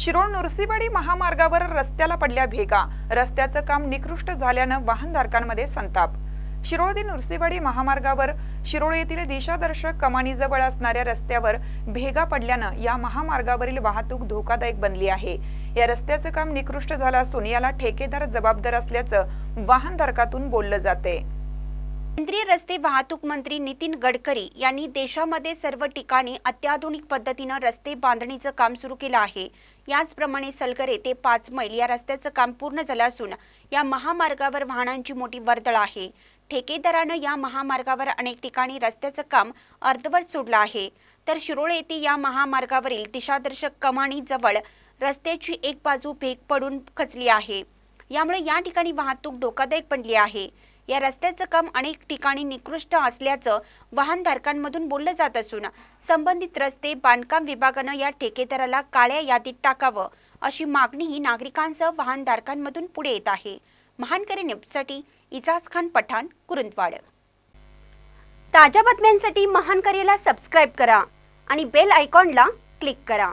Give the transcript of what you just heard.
शिरोळ नुरसीवाडी महामार्गावर रस्त्याला पडल्या भेगा. रस्त्याचं काम निकृष्ट झाल्यानं वाहनधारकांमध्ये संताप. शिरोळ ते नृसिंहवाडी महामार्गावर शिरोळ येथील दिशादर्शक कमानीजवळ असणाऱ्या रस्त्यावर भेगा पडल्यानं या महामार्गावरील वाहतूक धोकादायक बनली आहे. या रस्त्याचं काम निकृष्ट झालं असून याला ठेकेदार जबाबदार असल्याचं वाहनधारकातून बोललं जाते केंद्रीय रस्ते वाहतूक मंत्री नितीन गडकरी यांनी देशामध्ये सर्व ठिकाणी अत्याधुनिक पद्धतीनं रस्ते बांधणीचं काम सुरू केलं आहे. याचप्रमाणे सलगरे ते पाच मैल या रस्त्याचं काम पूर्ण झालं असून या महामार्गावर वाहनांची मोठी वर्दळ आहे. ठेकेदारानं या महामार्गावर अनेक ठिकाणी रस्त्याचं काम अर्धवट सोडलं आहे. तर शिरोळ येथे या महामार्गावरील दिशादर्शक कमानी जवळ रस्त्याची एक बाजू भेग पडून खचली आहे. यामुळे या ठिकाणी वाहतूक धोकादायक बनली आहे. या रस्त्याचं काम अनेक ठिकाणी निकृष्ट असल्याचं वाहनधारकांमधून बोललं जात असून संबंधित रस्ते बांधकाम विभागानं या ठेकेदाराला काळ्या यादीत टाकावं अशी मागणीही नागरिकांसह वाहनधारकांमधून पुढे येत आहे. महानकरी न्यूजसाठी इजाज खान पठाण कुरुंदवाड. ताज्या बातम्यांसाठी महानकरीला सबस्क्राईब करा आणि बेल आयकॉनला क्लिक करा.